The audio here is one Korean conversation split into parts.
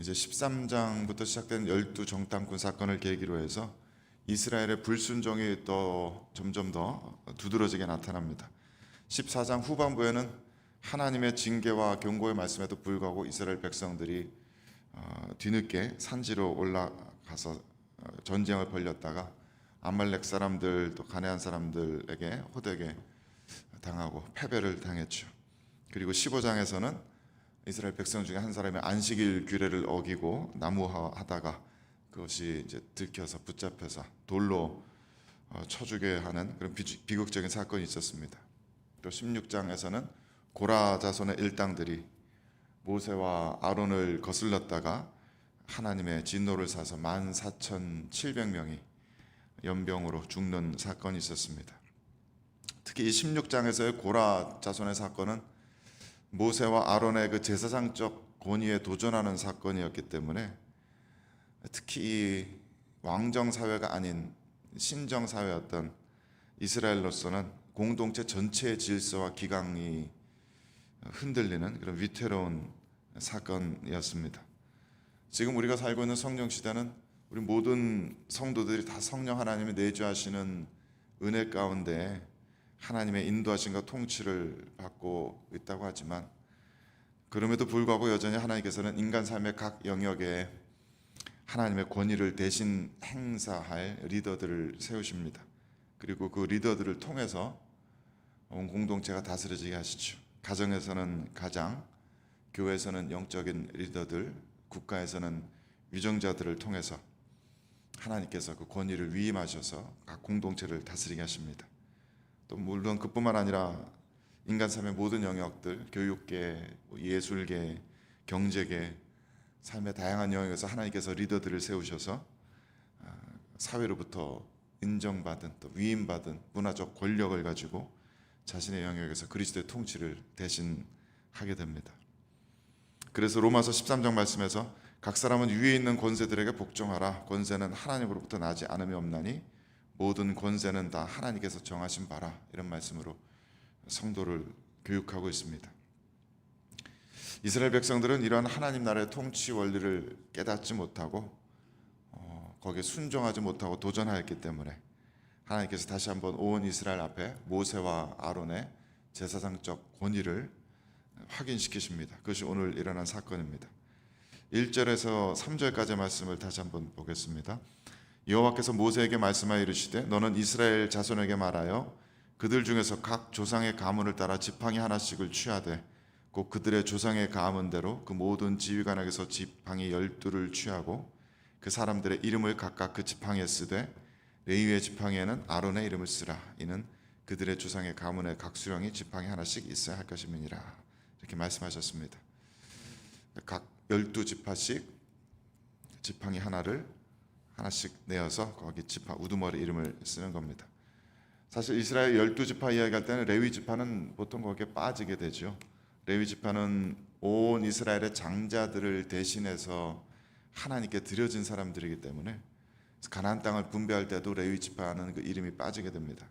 이제 13장부터 시작된 열두 정탐꾼 사건을 계기로 해서 이스라엘의 불순종이 또 점점 더 두드러지게 나타납니다. 14장 후반부에는 하나님의 징계와 경고의 말씀에도 불구하고 이스라엘 백성들이 어, 뒤늦게 산지로 올라가서 어, 전쟁을 벌였다가 아말렉 사람들 또 가네안 사람들에게 호되게 당하고 패배를 당했죠. 그리고 15장에서는 이스라엘 백성 중에 한 사람이 안식일 규례를 어기고 나무하다가 그것이 이제 들켜서 붙잡혀서 돌로 어, 쳐주게 하는 그런 비- 비극적인 사건이 있었습니다. 또 16장에서는 고라 자손의 일당들이 모세와 아론을 거슬렀다가 하나님의 진노를 사서 14,700명이 연병으로 죽는 사건이 있었습니다. 특히 이 16장에서의 고라 자손의 사건은 모세와 아론의 그 제사장적 권위에 도전하는 사건이었기 때문에 특히 이 왕정 사회가 아닌 신정 사회였던 이스라엘로서는 공동체 전체의 질서와 기강이 흔들리는 그런 위태로운 사건이었습니다. 지금 우리가 살고 있는 성령 시대는 우리 모든 성도들이 다 성령 하나님이 내주하시는 은혜 가운데 하나님의 인도하심과 통치를 받고 있다고 하지만 그럼에도 불구하고 여전히 하나님께서는 인간 삶의 각 영역에 하나님의 권위를 대신 행사할 리더들을 세우십니다. 그리고 그 리더들을 통해서 온 공동체가 다스려지게 하시죠. 가정에서는 가장, 교회에서는 영적인 리더들, 국가에서는 위정자들을 통해서 하나님께서 그 권위를 위임하셔서 각 공동체를 다스리게 하십니다. 또 물론 그뿐만 아니라 인간 삶의 모든 영역들, 교육계, 뭐 예술계, 경제계, 삶의 다양한 영역에서 하나님께서 리더들을 세우셔서 아, 사회로부터 인정받은 또 위임받은 문화적 권력을 가지고 자신의 영역에서 그리스도의 통치를 대신 하게 됩니다. 그래서 로마서 13장 말씀에서 각 사람은 위에 있는 권세들에게 복종하라. 권세는 하나님으로부터 나지 않음이 없나니 모든 권세는 다 하나님께서 정하신 바라. 이런 말씀으로 성도를 교육하고 있습니다. 이스라엘 백성들은 이러한 하나님 나라의 통치 원리를 깨닫지 못하고 어, 거기에 순종하지 못하고 도전하였기 때문에 하나님께서 다시 한번 온 이스라엘 앞에 모세와 아론의 제사장적 권위를 확인시키십니다. 그것이 오늘 일어난 사건입니다. 1절에서 3절까지의 말씀을 다시 한번 보겠습니다. 여호와께서 모세에게 말씀하여 이르시되 너는 이스라엘 자손에게 말하여 그들 중에서 각 조상의 가문을 따라 지팡이 하나씩을 취하되 곧 그들의 조상의 가문대로 그 모든 지휘관에게서 지팡이 열두를 취하고 그 사람들의 이름을 각각 그 지팡이에 쓰되 레위의 지팡이에는 아론의 이름을 쓰라 이는 그들의 조상의 가문의 각 수령이 지팡이 하나씩 있어야 할 것임이니라 이렇게 말씀하셨습니다. 각 열두 지파씩 지팡이 하나를 하나씩 내어서 거기 지파 우두머리 이름을 쓰는 겁니다. 사실 이스라엘 열두 지파 이야기할 때는 레위 지파는 보통 거기에 빠지게 되죠. 레위 지파는 온 이스라엘의 장자들을 대신해서 하나님께 드려진 사람들이기 때문에 가나안 땅을 분배할 때도 레위 지파는 그 이름이 빠지게 됩니다.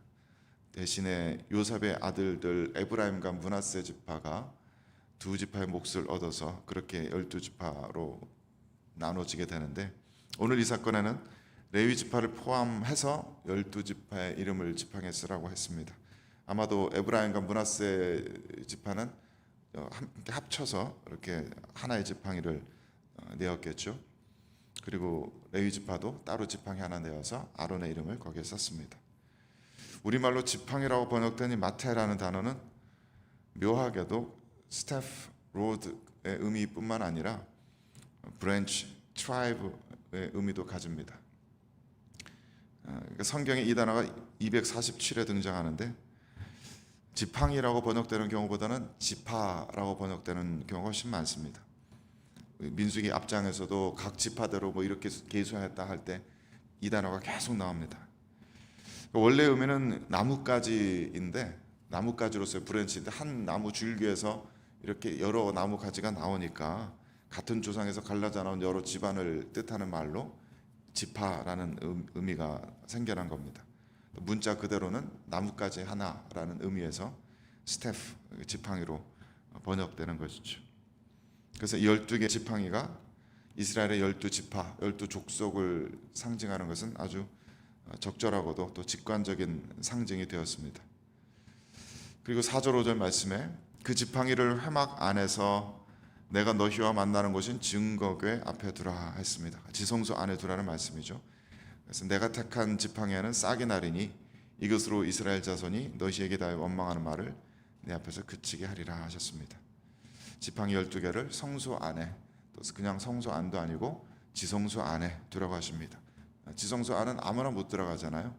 대신에 요셉의 아들들 에브라임과 문하세 지파가 두 지파의 몫을 얻어서 그렇게 열두 지파로 나눠지게 되는데 오늘 이 사건에는 레위 지파를 포함해서 열두 지파의 이름을 지팡이에 쓰라고 했습니다. 아마도 에브라임과 문하세 지파는 어, 함께 합쳐서 이렇게 하나의 지팡이를 어, 내었겠죠. 그리고 레위 지파도 따로 지팡이 하나 내어서 아론의 이름을 거기에 썼습니다. 우리말로 지팡이라고 번역된 이 마테라는 단어는 묘하게도 스태프 로드의 의미뿐만 아니라 브랜치 트라이브 의 의미도 가집니다. 어, 그러니까 성경에 이 단어가 247에 등장하는데 지팡이라고 번역되는 경우보다는 지파라고 번역되는 경우가 훨씬 많습니다. 민수기 앞장에서도 각 지파대로 뭐 이렇게 계수했다 할 때 이 단어가 계속 나옵니다. 원래 의미는 나뭇가지인데 나뭇가지로서의 브랜치인데 한 나무 줄기에서 이렇게 여러 나무 가지가 나오니까 같은 조상에서 갈라져 나온 여러 집안을 뜻하는 말로 지파라는 음- 의미가 생겨난 겁니다. 문자 그대로는 나뭇가지 하나라는 의미에서 스태프 지팡이로 번역되는 것이죠. 그래서 12개 지팡이가 이스라엘의 열두 지파, 열두 족속을 상징하는 것은 아주 어, 적절하고도 또 직관적인 상징이 되었습니다. 그리고 4절 5절 말씀에 그 지팡이를 회막 안에서 내가 너희와 만나는 곳인 증거궤 앞에 두라 했습니다. 지성소 안에 두라는 말씀이죠. 그래서 내가 택한 지팡이에는 싹이 나리니 이것으로 이스라엘 자손이 너희에게 다해 원망하는 말을 내 앞에서 그치게 하리라 하셨습니다. 지팡이 12개를 성소 안에 또 그냥 성소 안도 아니고 지성소 안에 두라고 하십니다. 지성소 안은 아무나 못 들어가잖아요.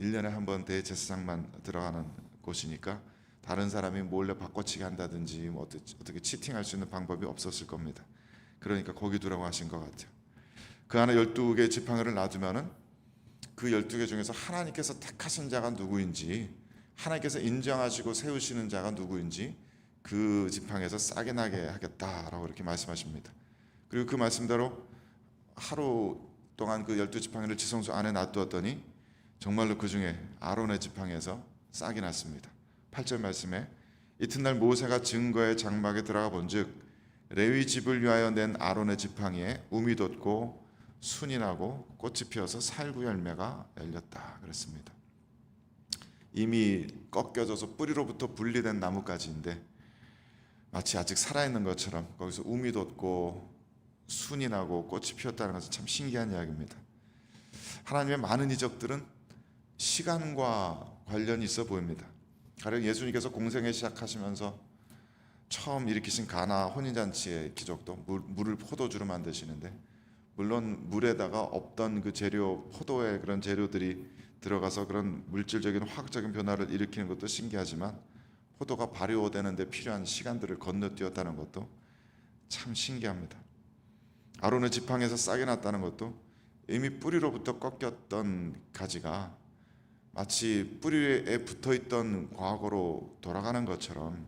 1년에 한 번 대제사장만 들어가는 곳이니까 다른 사람이 몰래 바꿔치기 한다든지 뭐 어떻게, 어떻게 치팅할 수 있는 방법이 없었을 겁니다. 그러니까 거기 두라고 하신 것 같아요. 그 안에 12개의 지팡이를 놔두면은 그 12개 중에서 하나님께서 택하신 자가 누구인지 하나님께서 인정하시고 세우시는 자가 누구인지 그 지팡이에서 싸게 나게 하겠다라고 이렇게 말씀하십니다. 그리고 그 말씀대로 하루 동안 그 열두 지팡이를 지성소 안에 놔두었더니 정말로 그 중에 아론의 지팡이에서 싹이 났습니다. 8절 말씀에 이튿날 모세가 증거의 장막에 들어가 본즉 레위 집을 위하여 낸 아론의 지팡이에 um이 돋고 순이 나고 꽃이 피어서 살구 열매가 열렸다 그랬습니다. 이미 꺾여져서 뿌리로부터 분리된 나뭇가지인데 마치 아직 살아있는 것처럼 거기서 um이 돋고 순이 나고 꽃이 피었다는 것은 참 신기한 이야기입니다. 하나님의 많은 이적들은 시간과 관련이 있어 보입니다. 가령 예수님께서 공생애 시작하시면서 처음 일으키신 가나 혼인잔치의 기적도 물, 물을 포도주로 만드시는데 물론 물에다가 없던 그 재료 포도의 그런 재료들이 들어가서 그런 물질적인 화학적인 변화를 일으키는 것도 신기하지만 포도가 발효되는데 필요한 시간들을 건너뛰었다는 것도 참 신기합니다. 아론의 지팡이에서 싹이 났다는 것도 이미 뿌리로부터 꺾였던 가지가 마치 뿌리에 붙어 있던 과거로 돌아가는 것처럼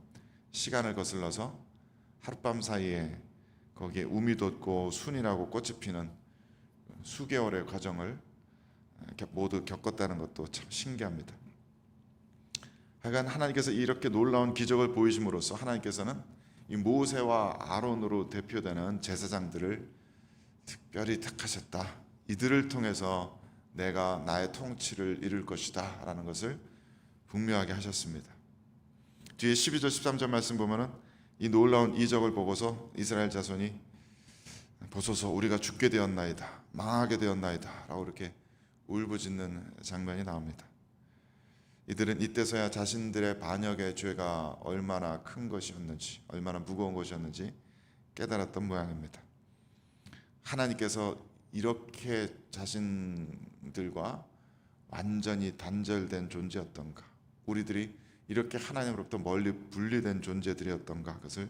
시간을 거슬러서 하룻밤 사이에 거기에 um이 돋고 순이 나고 꽃이 피는 수개월의 과정을 모두 겪었다는 것도 참 신기합니다. 하여간 하나님께서 이렇게 놀라운 기적을 보이심으로써 하나님께서는 이 모세와 아론으로 대표되는 제사장들을 특별히 택하셨다. 이들을 통해서 내가 나의 통치를 이룰 것이다 라는 것을 분명하게 하셨습니다. 뒤에 12절 13절 말씀 보면은 이 놀라운 이적을 보고서 이스라엘 자손이 보소서 우리가 죽게 되었나이다. 망하게 되었나이다 라고 이렇게 울부짖는 장면이 나옵니다. 이들은 이때서야 자신들의 반역의 죄가 얼마나 큰 것이었는지, 얼마나 무거운 것이었는지 깨달았던 모양입니다. 하나님께서 이렇게 자신 들과 완전히 단절된 존재였던가, 우리들이 이렇게 하나님으로부터 멀리 분리된 존재들이었던가 그것을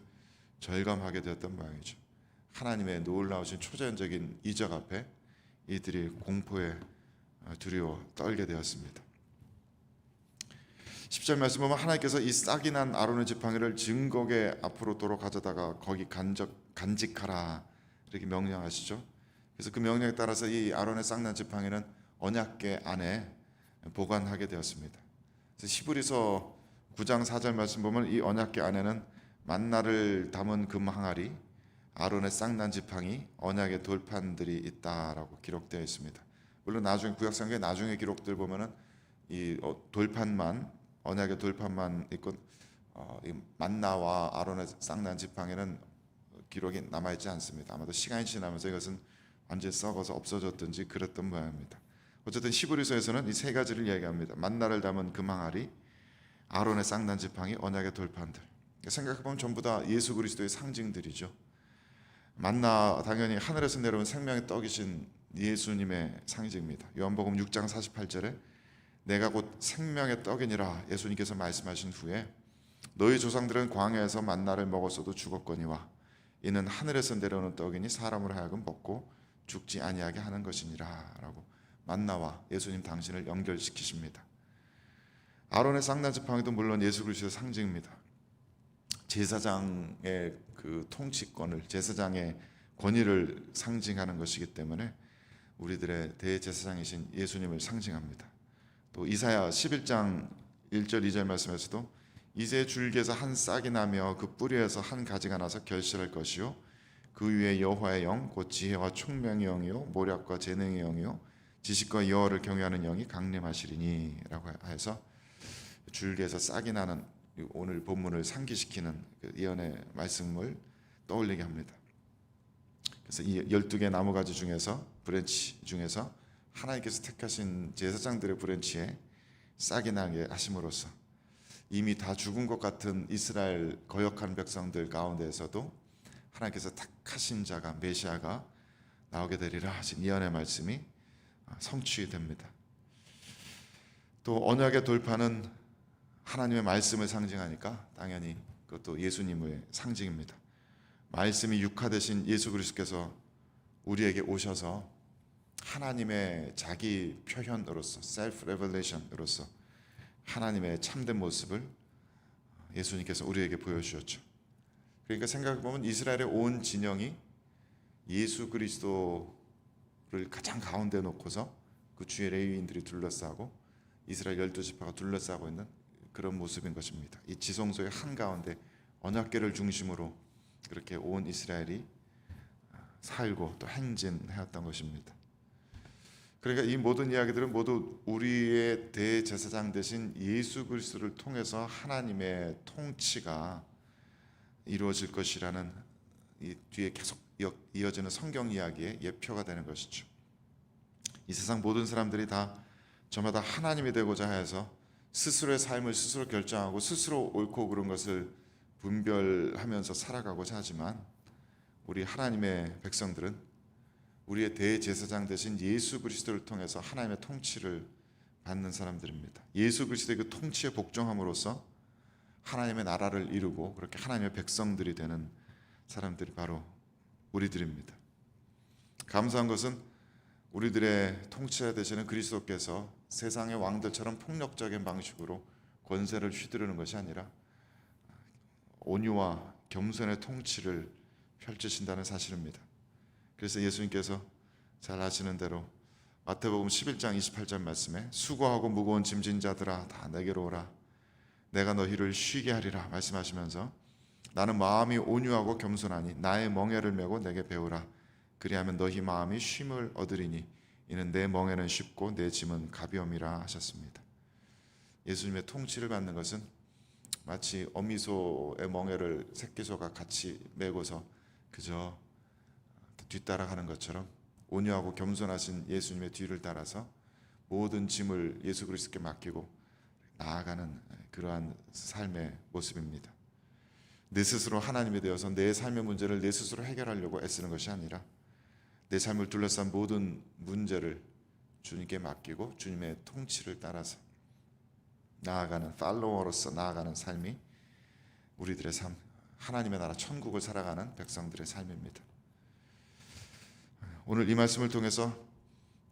절감하게 되었던 모양이죠. 하나님의 놀라우신 초자연적인 이적 앞에 이들이 공포에 두려워 떨게 되었습니다. 10절 말씀 보면 하나님께서 이 싹이 난 아론의 지팡이를 증거계 앞으로 도로 가져다가 거기 간적, 간직하라 이렇게 명령하시죠. 그래서 그 명령에 따라서 이 아론의 싹난 지팡이는 언약계 안에 보관하게 되었습니다. 히브리서 9장 4절 말씀 보면 이 언약계 안에는 만나를 담은 금 항아리, 아론의 쌍난 지팡이, 언약의 돌판들이 있다라고 기록되어 있습니다. 물론 나중에 구약성경의 나중에 기록들 보면은 이 어, 돌판만 언약의 돌판만 있고 어, 이 만나와 아론의 쌍난 지팡이는 기록이 남아 있지 않습니다. 아마도 시간이 지나면서 이것은 완전히 썩어서 없어졌든지 그랬던 모양입니다. 어쨌든 히브리서에서는 이 세 가지를 이야기합니다. 만나를 담은 금항아리, 아론의 쌍난 지팡이, 언약의 돌판들. 생각해 보면 전부 다 예수 그리스도의 상징들이죠. 만나 당연히 하늘에서 내려온 생명의 떡이신 예수님의 상징입니다. 요한복음 6장 48절에 내가 곧 생명의 떡이니라 예수님께서 말씀하신 후에 너희 조상들은 광야에서 만나를 먹었어도 죽었거니와 이는 하늘에서 내려오는 떡이니 사람으로 하여금 먹고 죽지 아니하게 하는 것이니라라고 만나와 예수님 당신을 연결시키십니다. 아론의 쌍난 지팡이도 물론 예수 그리스도의 상징입니다. 제사장의 그 통치권을 제사장의 권위를 상징하는 것이기 때문에 우리들의 대제사장이신 예수님을 상징합니다. 또 이사야 11장 1절 2절 말씀에서도 이제 줄기에서 한 싹이 나며 그 뿌리에서 한 가지가 나서 결실할 것이요 그 위에 여호와의 영, 곧 지혜와 총명의 영이요, 모략과 재능의 영이요, 지식과 여호와를 경외하는 영이 강림하시리니라고 해서 줄기에서 싹이 나는 오늘 본문을 상기시키는 그 예언의 말씀을 떠올리게 합니다. 그래서 이 12개 나무 가지 중에서 브랜치 중에서 하나님께서 택하신 제사장들의 브랜치에 싹이 나게 하심으로써 이미 다 죽은 것 같은 이스라엘 거역한 백성들 가운데에서도 하나님께서 택하신 자가 메시아가 나오게 되리라 하신 예언의 말씀이 성취됩니다. 또 언약의 돌파는 하나님의 말씀을 상징하니까 당연히 그것도 예수님의 상징입니다. 말씀이 육화되신 예수 그리스도께서 우리에게 오셔서 하나님의 자기 표현으로서 셀프 레벨레이션으로서 하나님의 참된 모습을 예수님께서 우리에게 보여주셨죠. 그러니까 생각해 보면 이스라엘의 온 진영이 예수 그리스도를 가장 가운데 놓고서 그 주의 레위인들이 둘러싸고 이스라엘 열두 지파가 둘러싸고 있는 그런 모습인 것입니다. 이 지성소의 한 가운데 언약궤를 중심으로 그렇게 온 이스라엘이 살고 또 행진하였던 것입니다. 그러니까 이 모든 이야기들은 모두 우리의 대제사장 되신 예수 그리스도를 통해서 하나님의 통치가 이루어질 것이라는 이 뒤에 계속 이어- 이어지는 성경 이야기의 예표가 되는 것이죠. 이 세상 모든 사람들이 다 저마다 하나님이 되고자 해서 스스로의 삶을 스스로 결정하고 스스로 옳고 그른 것을 분별하면서 살아가고자 하지만 우리 하나님의 백성들은 우리의 대제사장 되신 예수 그리스도를 통해서 하나님의 통치를 받는 사람들입니다. 예수 그리스도의 그 통치에 복종함으로써 하나님의 나라를 이루고 그렇게 하나님의 백성들이 되는 사람들이 바로 우리들입니다. 감사한 것은 우리들의 통치자 되시는 그리스도께서 세상의 왕들처럼 폭력적인 방식으로 권세를 휘두르는 것이 아니라 온유와 겸손의 통치를 펼치신다는 사실입니다. 그래서 예수님께서 잘 아시는 대로 마태복음 11장 28절 말씀에 수고하고 무거운 짐진 자들아 다 내게로 오라 내가 너희를 쉬게 하리라 말씀하시면서 나는 마음이 온유하고 겸손하니 나의 멍에를 메고 내게 배우라 그리하면 너희 마음이 쉼을 얻으리니 이는 내 멍에는 쉽고 내 짐은 가벼움이라 하셨습니다. 예수님의 통치를 받는 것은 마치 어미소의 멍에를 새끼소가 같이 메고서 그저 뒤따라가는 것처럼 온유하고 겸손하신 예수님의 뒤를 따라서 모든 짐을 예수 그리스도께 맡기고 나아가는 그러한 삶의 모습입니다. 내 스스로 하나님이 되어서 내 삶의 문제를 내 스스로 해결하려고 애쓰는 것이 아니라 내 삶을 둘러싼 모든 문제를 주님께 맡기고 주님의 통치를 따라서 나아가는 팔로워로서 나아가는 삶이 우리들의 삶, 하나님의 나라 천국을 살아가는 백성들의 삶입니다. 오늘 이 말씀을 통해서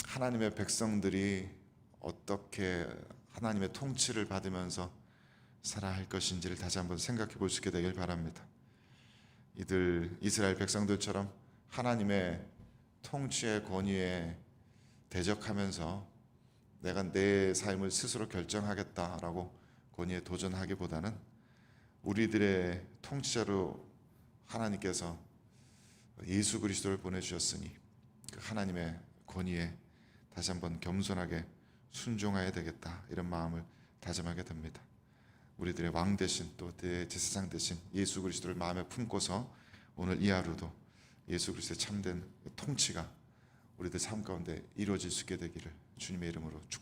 하나님의 백성들이 어떻게 하나님의 통치를 받으면서 살아야 할 것인지를 다시 한번 생각해 볼 수 있게 되길 바랍니다. 이들 이스라엘 백성들처럼 하나님의 통치의 권위에 대적하면서 내가 내 삶을 스스로 결정하겠다라고 권위에 도전하기보다는 우리들의 통치자로 하나님께서 예수 그리스도를 보내주셨으니 그 하나님의 권위에 다시 한번 겸손하게 순종해야 되겠다 이런 마음을 다짐하게 됩니다. 우리들의 왕 대신 또 대제사장 대신 예수 그리스도를 마음에 품고서 오늘 이 하루도 예수 그리스도의 참된 통치가 우리들 삶 가운데 이루어질 수 있게 되기를 주님의 이름으로 축복.